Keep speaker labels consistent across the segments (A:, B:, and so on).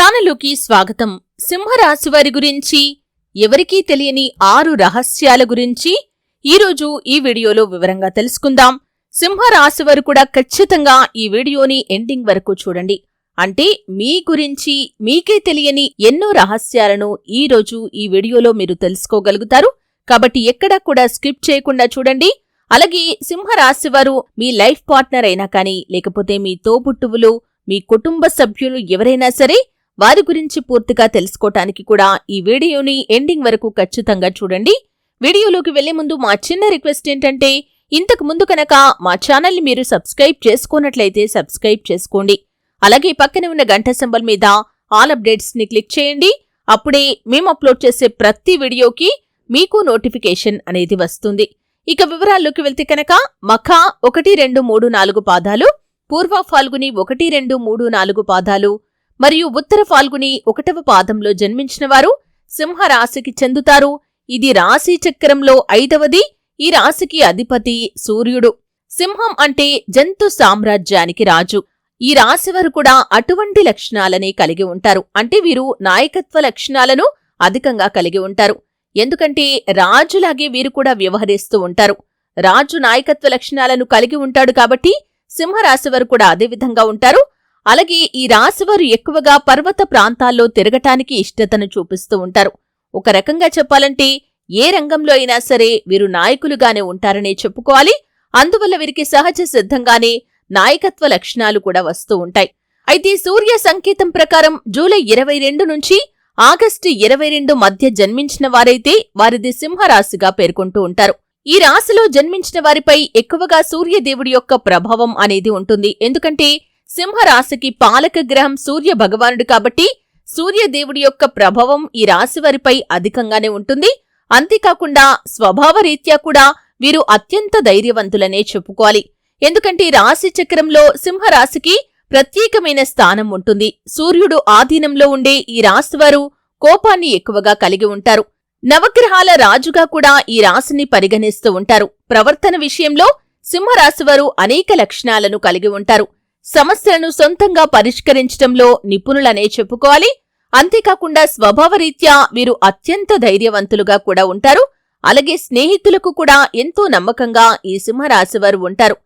A: ఛానలుకి స్వాగతం. సింహరాశి వారి గురించి ఎవరికీ తెలియని ఆరు రహస్యాల గురించి ఈరోజు ఈ వీడియోలో వివరంగా తెలుసుకుందాం. సింహరాశి వారు కూడా ఖచ్చితంగా ఈ వీడియోని ఎండింగ్ వరకు చూడండి. అంటే మీ గురించి మీకే తెలియని ఎన్నో రహస్యాలను ఈ రోజు ఈ వీడియోలో మీరు తెలుసుకోగలుగుతారు. కాబట్టి ఎక్కడా కూడా స్కిప్ చేయకుండా చూడండి. అలాగే సింహరాశి వారు మీ లైఫ్ పార్ట్నర్ అయినా కానీ లేకపోతే మీ తోబుట్టువులు మీ కుటుంబ సభ్యులు ఎవరైనా సరే వారి గురించి పూర్తిగా తెలుసుకోవటానికి కూడా ఈ వీడియోని ఎండింగ్ వరకు ఖచ్చితంగా చూడండి. వీడియోలోకి వెళ్ళే ముందు మా చిన్న రిక్వెస్ట్ ఏంటంటే ఇంతకు ముందు కనుక మా ఛానల్ని మీరు సబ్స్క్రైబ్ చేసుకున్నట్లయితే సబ్స్క్రైబ్ చేసుకోండి. అలాగే పక్కనే ఉన్న గంట సింబల్ మీద ఆల్ అప్డేట్స్ని క్లిక్ చేయండి. అప్పుడే మేము అప్లోడ్ చేసే ప్రతి వీడియోకి మీకు నోటిఫికేషన్ అనేది వస్తుంది. ఇక వివరాల్లోకి వెళ్తే కనుక మఖ ఒకటి రెండు మూడు నాలుగు పాదాలు పూర్వ ఫాల్గుని ఒకటి రెండు మూడు నాలుగు పాదాలు మరియు ఉత్తర ఫాల్గుని ఒకటవ పాదంలో జన్మించిన వారు సింహరాశికి చెందుతారు. ఇది రాశి చక్రంలో ఐదవది. ఈ రాశికి అధిపతి సూర్యుడు. సింహం అంటే జంతు సామ్రాజ్యానికి రాజు. ఈ రాశివారు కూడా అటువంటి లక్షణాలనే కలిగి ఉంటారు. అంటే వీరు నాయకత్వ లక్షణాలను అధికంగా కలిగి ఉంటారు. ఎందుకంటే రాజులాగే వీరు కూడా వ్యవహరిస్తూ ఉంటారు. రాజు నాయకత్వ లక్షణాలను కలిగి ఉంటాడు కాబట్టి సింహరాశివారు కూడా అదే విధంగా ఉంటారు. అలాగే ఈ రాశివారు ఎక్కువగా పర్వత ప్రాంతాల్లో తిరగటానికి ఇష్టతను చూపిస్తూ ఉంటారు. ఒక రకంగా చెప్పాలంటే ఏ రంగంలో అయినా సరే వీరు నాయకులుగానే ఉంటారనే చెప్పుకోవాలి. అందువల్ల వీరికి సహజ సిద్ధంగానే నాయకత్వ లక్షణాలు కూడా వస్తూ ఉంటాయి. అయితే సూర్య సంకేతం ప్రకారం జూలై ఇరవై రెండు నుంచి ఆగస్టు ఇరవై రెండు మధ్య జన్మించిన వారైతే వారిది సింహరాశిగా పేర్కొంటూ ఉంటారు. ఈ రాశిలో జన్మించిన వారిపై ఎక్కువగా సూర్యదేవుడి యొక్క ప్రభావం అనేది ఉంటుంది. ఎందుకంటే సింహరాశికి పాలక గ్రహం సూర్య భగవానుడు కాబట్టి సూర్యదేవుడి యొక్క ప్రభావం ఈ రాశి వారిపై అధికంగానే ఉంటుంది. అంతేకాకుండా స్వభావరీత్యా కూడా వీరు అత్యంత ధైర్యవంతులనే చెప్పుకోవాలి. ఎందుకంటే రాశి చక్రంలో సింహరాశికి ప్రత్యేకమైన స్థానం ఉంటుంది. సూర్యుడు ఆధీనంలో ఉండే ఈ రాశివారు కోపాన్ని ఎక్కువగా కలిగి ఉంటారు. నవగ్రహాల రాజుగా కూడా ఈ రాశిని పరిగణిస్తూ ఉంటారు. ప్రవర్తన విషయంలో సింహరాశివారు అనేక లక్షణాలను కలిగి ఉంటారు. సమస్యలను సొంతంగా పరిష్కరించటంలో నిపుణులనే చెప్పుకోవాలి. అంతేకాకుండా స్వభావరీత్యా వీరు అత్యంత ధైర్యవంతులుగా కూడా ఉంటారు. అలాగే స్నేహితులకు కూడా ఎంతో నమ్మకంగా ఈ సింహరాశివారు ఉంటారు.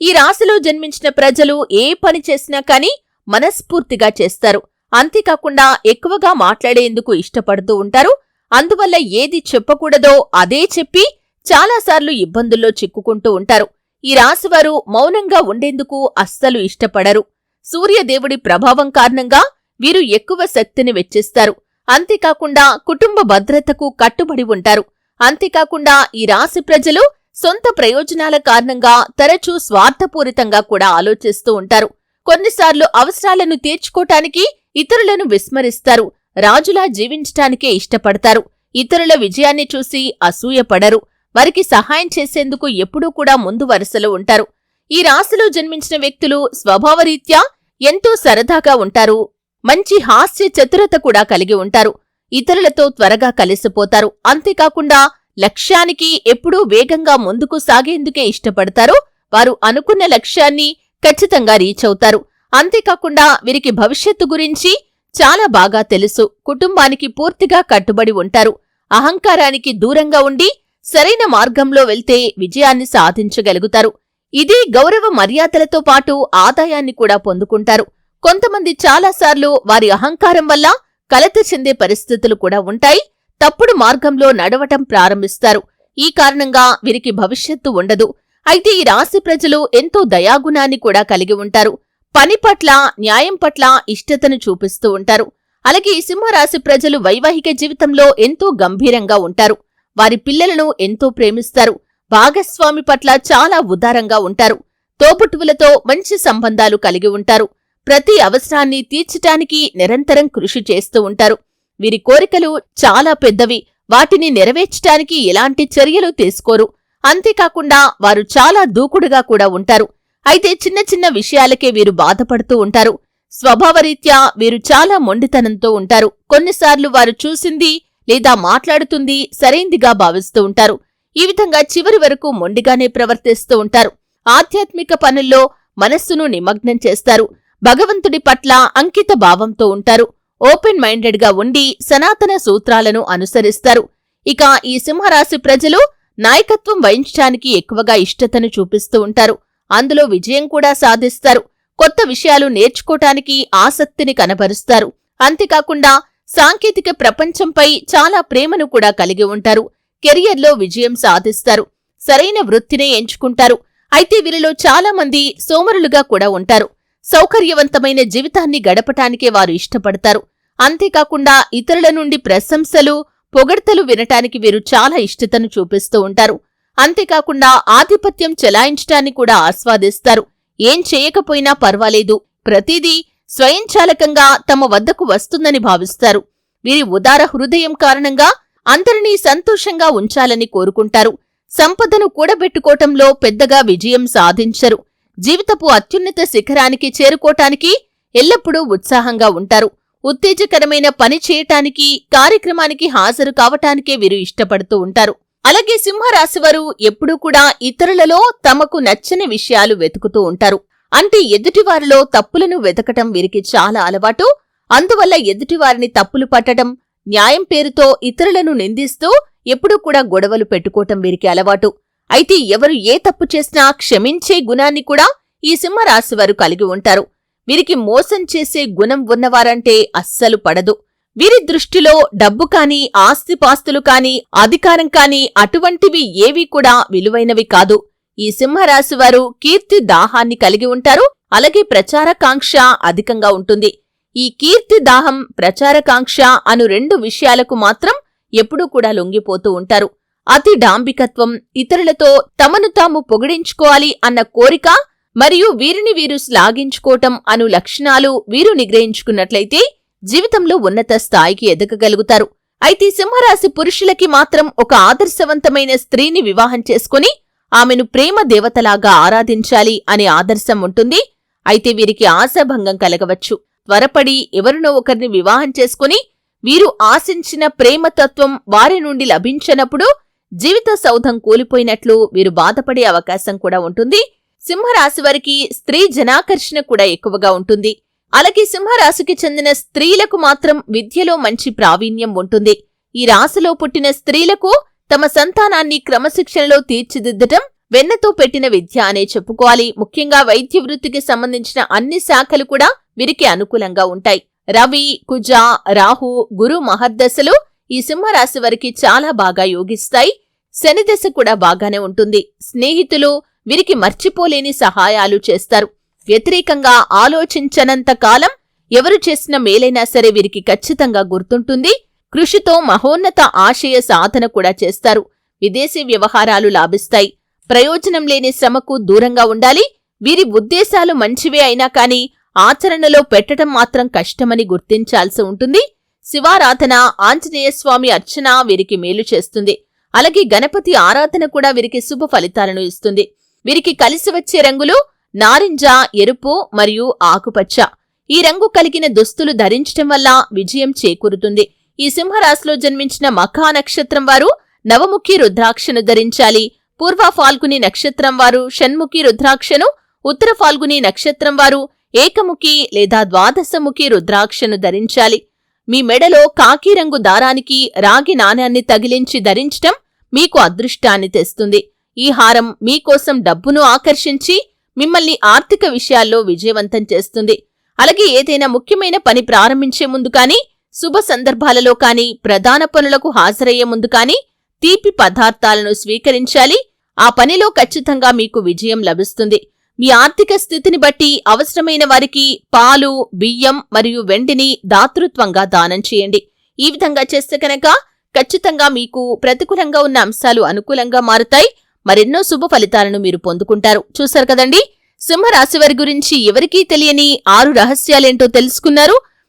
A: ఈ రాశిలో జన్మించిన ప్రజలు ఏ పని చేసినా కానీ మనస్ఫూర్తిగా చేస్తారు. అంతేకాకుండా ఎక్కువగా మాట్లాడేందుకు ఇష్టపడుతూ ఉంటారు. అందువల్ల ఏది చెప్పకూడదో అదే చెప్పి చాలాసార్లు ఇబ్బందుల్లో చిక్కుకుంటూ ఉంటారు. ఈ రాశివారు మౌనంగా ఉండేందుకు అస్సలు ఇష్టపడరు. సూర్యదేవుడి ప్రభావం కారణంగా వీరు ఎక్కువ శక్తిని వెచ్చిస్తారు. అంతేకాకుండా కుటుంబ భద్రతకు కట్టుబడి ఉంటారు. అంతేకాకుండా ఈ రాశి ప్రజలు సొంత ప్రయోజనాల కారణంగా తరచూ స్వార్థపూరితంగా కూడా ఆలోచిస్తూ ఉంటారు. కొన్నిసార్లు అవసరాలను తీర్చుకోటానికి ఇతరులను విస్మరిస్తారు. రాజులా జీవించటానికే ఇష్టపడతారు. ఇతరుల విజయాన్ని చూసి అసూయపడరు. వారికి సహాయం చేసేందుకు ఎప్పుడూ కూడా ముందు వరుసలో ఉంటారు. ఈ రాశిలో జన్మించిన వ్యక్తులు స్వభావరీత్యా ఎంతో సరదాగా ఉంటారు. మంచి హాస్య చతురత కూడా కలిగి ఉంటారు. ఇతరులతో త్వరగా కలిసిపోతారు. అంతేకాకుండా లక్ష్యానికి ఎప్పుడూ వేగంగా ముందుకు సాగేందుకే ఇష్టపడతారు. వారు అనుకున్న లక్ష్యాన్ని ఖచ్చితంగా రీచ్ అవుతారు. అంతేకాకుండా వీరికి భవిష్యత్తు గురించి చాలా బాగా తెలుసు. కుటుంబానికి పూర్తిగా కట్టుబడి ఉంటారు. అహంకారానికి దూరంగా ఉండి సరైన మార్గంలో వెళ్తే విజయాన్ని సాధించగలుగుతారు. ఇదే గౌరవ మర్యాదలతో పాటు ఆదాయాన్ని కూడా పొందుకుంటారు. కొంతమంది చాలాసార్లు వారి అహంకారం వల్ల కలత చెందే పరిస్థితులు కూడా ఉంటాయి. తప్పుడు మార్గంలో నడవటం ప్రారంభిస్తారు. ఈ కారణంగా వీరికి భవిష్యత్తు ఉండదు. అయితే ఈ రాశి ప్రజలు ఎంతో దయాగుణాన్ని కూడా కలిగి ఉంటారు. పని పట్ల న్యాయం పట్ల ఇష్టతను చూపిస్తూ ఉంటారు. అలాగే ఈ సింహరాశి ప్రజలు వైవాహిక జీవితంలో ఎంతో గంభీరంగా ఉంటారు. వారి పిల్లలను ఎంతో ప్రేమిస్తారు. భాగస్వామి పట్ల చాలా ఉదారంగా ఉంటారు. తోబుట్టువులతో మంచి సంబంధాలు కలిగి ఉంటారు. ప్రతి అవసరాన్ని తీర్చటానికి నిరంతరం కృషి చేస్తూ ఉంటారు. వీరి కోరికలు చాలా పెద్దవి. వాటిని నెరవేర్చటానికి ఎలాంటి చర్యలు తీసుకోరు. అంతేకాకుండా వారు చాలా దూకుడుగా కూడా ఉంటారు. అయితే చిన్న చిన్న విషయాలకే వీరు బాధపడుతూ ఉంటారు. స్వభావరీత్యా వీరు చాలా మొండితనంతో ఉంటారు. కొన్నిసార్లు వారు చూసింది లేదా మాట్లాడుతుంది సరైందిగా భావిస్తూ ఉంటారు. ఈ విధంగా చివరి వరకు మొండిగానే ప్రవర్తిస్తూ ఉంటారు. ఆధ్యాత్మిక పనుల్లో మనస్సును నిమగ్నం చేస్తారు. భగవంతుడి పట్ల అంకిత భావంతో ఉంటారు. ఓపెన్ మైండెడ్గా ఉండి సనాతన సూత్రాలను అనుసరిస్తారు. ఇక ఈ సింహరాశి ప్రజలు నాయకత్వం వహించడానికి ఎక్కువగా ఇష్టతను చూపిస్తూ ఉంటారు. అందులో విజయం కూడా సాధిస్తారు. కొత్త విషయాలు నేర్చుకోటానికి ఆసక్తిని కనబరుస్తారు. అంతేకాకుండా సాంకేతిక ప్రపంచంపై చాలా ప్రేమను కూడా కలిగి ఉంటారు. కెరియర్లో విజయం సాధిస్తారు. సరైన వృత్తినే ఎంచుకుంటారు. అయితే వీరిలో చాలా మంది సోమరులుగా కూడా ఉంటారు. సౌకర్యవంతమైన జీవితాన్ని గడపటానికే వారు ఇష్టపడతారు. అంతేకాకుండా ఇతరుల నుండి ప్రశంసలు పొగడ్తలు వినటానికి వీరు చాలా ఇష్టతను చూపిస్తూ ఉంటారు. అంతేకాకుండా ఆధిపత్యం చెలాయించటాన్ని కూడా ఆస్వాదిస్తారు. ఏం చేయకపోయినా పర్వాలేదు. ప్రతిదీ స్వయంచాలకంగా తమ వద్దకు వస్తుందని భావిస్తారు. వీరి ఉదార హృదయం కారణంగా అందరినీ సంతోషంగా ఉంచాలని కోరుకుంటారు. సంపదను కూడబెట్టుకోవటంలో పెద్దగా విజయం సాధించరు. జీవితపు అత్యున్నత శిఖరానికి చేరుకోటానికి ఎల్లప్పుడూ ఉత్సాహంగా ఉంటారు. ఉత్తేజకరమైన పని చేయటానికి కార్యక్రమానికి హాజరు కావటానికే వీరు ఇష్టపడుతూ ఉంటారు. అలాగే సింహరాశివారు ఎప్పుడూ కూడా ఇతరులలో తమకు నచ్చని విషయాలు వెతుకుతూ ఉంటారు. అంటే ఎదుటివారిలో తప్పులను వెతకటం వీరికి చాలా అలవాటు. అందువల్ల ఎదుటివారిని తప్పులు పట్టడం న్యాయం పేరుతో ఇతరులను నిందిస్తూ ఎప్పుడూ కూడా గొడవలు పెట్టుకోవటం వీరికి అలవాటు. అయితే ఎవరు ఏ తప్పు చేసినా క్షమించే గుణాన్ని కూడా ఈ సింహరాశివారు కలిగి ఉంటారు. వీరికి మోసం చేసే గుణం ఉన్నవారంటే అస్సలు పడదు. వీరి దృష్టిలో డబ్బు కాని ఆస్తిపాస్తులు కాని అధికారం కాని అటువంటివి ఏవీ కూడా విలువైనవి కాదు. ఈ సింహరాశి వారు కీర్తి దాహాన్ని కలిగి ఉంటారు అలాగే ప్రచారకాంక్ష అధికంగా ఉంటుంది. ఈ కీర్తి దాహం ప్రచారకాంక్ష అను రెండు విషయాలకు మాత్రం ఎప్పుడూ కూడా లొంగిపోతూ ఉంటారు. అతి డాంబికత్వం ఇతరులతో తమను తాము పొగిడించుకోవాలి అన్న కోరిక మరియు వీరిని వీరు శ్లాఘించుకోవటం అను లక్షణాలు వీరు నిగ్రహించుకున్నట్లయితే జీవితంలో ఉన్నత స్థాయికి ఎదగగలుగుతారు. అయితే సింహరాశి పురుషులకి మాత్రం ఒక ఆదర్శవంతమైన స్త్రీని వివాహం చేసుకుని ఆమెను ప్రేమ దేవతలాగా ఆరాధించాలి అనే ఆదర్శం ఉంటుంది. అయితే వీరికి ఆశాభంగం కలగవచ్చు. త్వరపడి ఎవరినో ఒకరిని వివాహం చేసుకుని వీరు ఆశించిన ప్రేమతత్వం వారి నుండి లభించనప్పుడు జీవిత సౌధం కూలిపోయినట్లు వీరు బాధపడే అవకాశం కూడా ఉంటుంది. సింహరాశి వారికి స్త్రీ జనాకర్షణ కూడా ఎక్కువగా ఉంటుంది. అలాగే సింహరాశికి చెందిన స్త్రీలకు మాత్రం విద్యలో మంచి ప్రావీణ్యం ఉంటుంది. ఈ రాశిలో పుట్టిన స్త్రీలకు తమ సంతానాన్ని క్రమశిక్షణలో తీర్చిదిద్దటం వెన్నతో పెట్టిన విద్య అనే చెప్పుకోవాలి. ముఖ్యంగా వైద్య వృత్తికి సంబంధించిన అన్ని శాఖలు కూడా వీరికి అనుకూలంగా ఉంటాయి. రవి కుజ రాహు గురు మహర్దశలు ఈ సింహరాశి వారికి చాలా బాగా యోగిస్తాయి. శనిదశ కూడా బాగానే ఉంటుంది. స్నేహితులు వీరికి మర్చిపోలేని సహాయాలు చేస్తారు. వ్యతిరేకంగా ఆలోచించనంత కాలం ఎవరు చేసిన మేలైనా సరే వీరికి ఖచ్చితంగా గుర్తుంటుంది. కృషితో మహోన్నత ఆశయ సాధన కూడా చేస్తారు. విదేశీ వ్యవహారాలు లాభిస్తాయి. ప్రయోజనం లేని శ్రమకు దూరంగా ఉండాలి. వీరి ఉద్దేశాలు మంచివే అయినా కాని ఆచరణలో పెట్టడం మాత్రం కష్టమని గుర్తించాల్సి ఉంటుంది. శివారాధన ఆంజనేయస్వామి అర్చన వీరికి మేలు చేస్తుంది. అలాగే గణపతి ఆరాధన కూడా వీరికి శుభ ఫలితాలను ఇస్తుంది. వీరికి కలిసి వచ్చే రంగులు నారింజ ఎరుపు మరియు ఆకుపచ్చ. ఈ రంగు కలిగిన దుస్తులు ధరించటం వల్ల విజయం చేకూరుతుంది. ఈ సింహరాశిలో జన్మించిన మఖా నక్షత్రం వారు నవముఖి రుద్రాక్షను ధరించాలి. పూర్వ ఫాల్గుని నక్షత్రం వారు షణ్ముఖి రుద్రాక్షను ఉత్తర ఫాల్గుని నక్షత్రం వారు ఏకముఖి లేదా ద్వాదశముఖి రుద్రాక్షను ధరించాలి. మీ మెడలో కాకి రంగు దారానికి రాగి నాణ్యాన్ని తగిలించి ధరించటం మీకు అదృష్టాన్ని తెస్తుంది. ఈ హారం మీకోసం డబ్బును ఆకర్షించి మిమ్మల్ని ఆర్థిక విషయాల్లో విజయవంతం చేస్తుంది. అలాగే ఏదైనా ముఖ్యమైన పని ప్రారంభించే ముందు కానీ శుభ సందర్భాలలో కానీ ప్రధాన పనులకు హాజరయ్యే ముందు కానీ తీపి పదార్థాలను స్వీకరించాలి. ఆ పనిలో ఖచ్చితంగా మీకు విజయం లభిస్తుంది. మీ ఆర్థిక స్థితిని బట్టి అవసరమైన వారికి పాలు బియ్యం మరియు వెండిని దాతృత్వంగా దానం చేయండి. ఈ విధంగా చేస్తే కనుక ఖచ్చితంగా మీకు ప్రతికూలంగా ఉన్న అంశాలు అనుకూలంగా మారుతాయి. మరెన్నో శుభ ఫలితాలను మీరు పొందుకుంటారు. చూశారు కదండి? సింహరాశి వారి గురించి ఎవరికీ తెలియని ఆరు రహస్యాలేంటో తెలుసుకున్నారు.